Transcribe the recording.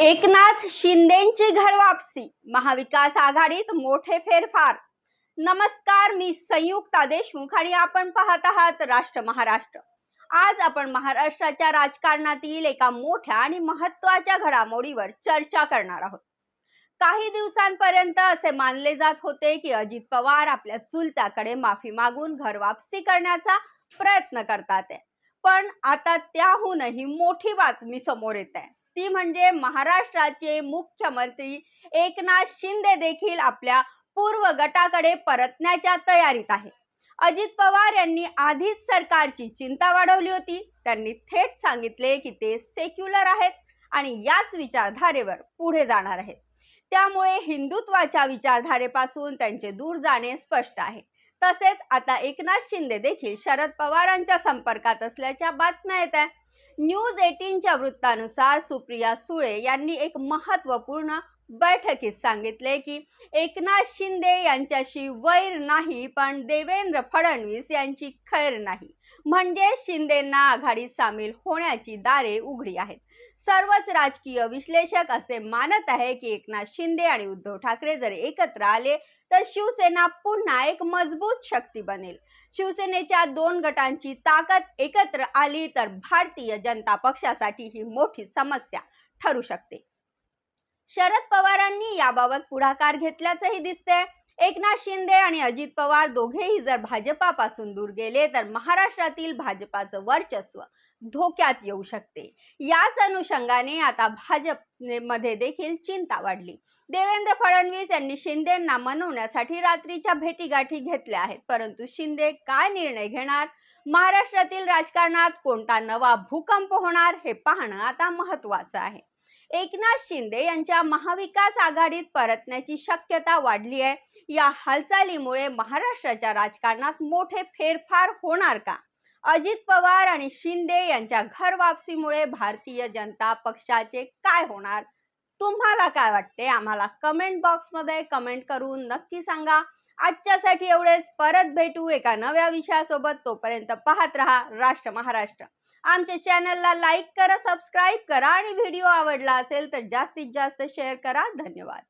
एकनाथ शिंदेची घर वापसी. महाविकास आघाडीत मोठे फेरफार. नमस्कार मी संयुक्ता देशमुख आणि आपण पाहत आहात राष्ट्र महाराष्ट्र. आज आपण महाराष्ट्राच्या राजकारणातील एका मोठ्या आणि महत्त्वाच्या घडामोडीवर चर्चा करणार आहोत. काही दिवसांपर्यंत असे मानले जात होते की अजित पवार आपल्या चुलत्याकडे माफी मागून घर वापसी करण्याचा प्रयत्न करतात पण आता त्याहूनही मोठी बातमी समोर येत आहे. ती म्हणजे महाराष्ट्राचे मुख्यमंत्री एकनाथ शिंदे देखील आपल्या पूर्व गटाकडे परतण्याच्या तयारीत आहे. अजित पवार यांनी आधीच सरकारची चिंता वाढवली होती. त्यांनी थेट सांगितले की ते सेक्युलर आहेत आणि याच विचारधारेवर पुढे जाणार आहेत. त्यामुळे हिंदुत्वाच्या विचारधारेपासून त्यांचे दूर जाणे स्पष्ट आहे. तसेच आता एकनाथ शिंदे देखील शरद पवारांच्या संपर्कात असल्याच्या बातम्या येत आहे न्यूज एटीनच्या वृत्तानुसार सुप्रिया सुळे यांनी एक महत्त्वपूर्ण बैठकीत सांगितले की एकनाथ शिंदे यांच्याशी वैर नाही पण देवेंद्र फडणवीस यांची खैर नाही. म्हणजे शिंदेंना आघाडीत सामील होण्याची दारे उघडी आहेत. सर्वच राजकीय विश्लेषक असे मानत आहे की एकनाथ शिंदे आणि उद्धव ठाकरे जर एकत्र आले तर शिवसेना पुन्हा एक मजबूत शक्ती बनेल. शिवसेनेच्या दोन गटांची ताकद एकत्र आली तर भारतीय जनता पक्षासाठी ही मोठी समस्या ठरू शकते. शरद पवारांनी याबाबत पुढाकार घेतल्याचंही दिसतंय. एकनाथ शिंदे आणि अजित पवार दोघेही जर भाजपापासून दूर गेले तर महाराष्ट्रातील भाजपाचं वर्चस्व धोक्यात येऊ शकते. याच अनुषंगाने आता भाजपमध्ये देखील चिंता वाढली. देवेंद्र फडणवीस यांनी शिंदेंना मनवण्यासाठी रात्रीच्या भेटीगाठी घेतल्या आहेत. परंतु शिंदे काय निर्णय घेणार? महाराष्ट्रातील राजकारणात कोणता नवा भूकंप होणार? हे पाहणं आता महत्वाचं आहे. एकनाथ शिंदे यांच्या महाविकास आघाडीत परतण्याची शक्यता वाढली आहे. या हालचालीमुळे महाराष्ट्राच्या राजकारणात मोठे फेरफार होणार का? अजित पवार आणि शिंदे यांच्या घर वापसीमुळे भारतीय जनता पक्षाचे काय होणार? तुम्हाला काय वाटते? आम्हाला कमेंट बॉक्समध्ये कमेंट करून नक्की सांगा. आजच्यासाठी एवढेच. परत भेटू एका नव्या विषयासोबत. तोपर्यंत पाहत रहा राष्ट्र महाराष्ट्र. आमच्या चॅनलला लाईक करा सबस्क्राईब करा आणि व्हिडिओ आवडला असेल तर जास्तीत जास्त शेअर करा. धन्यवाद.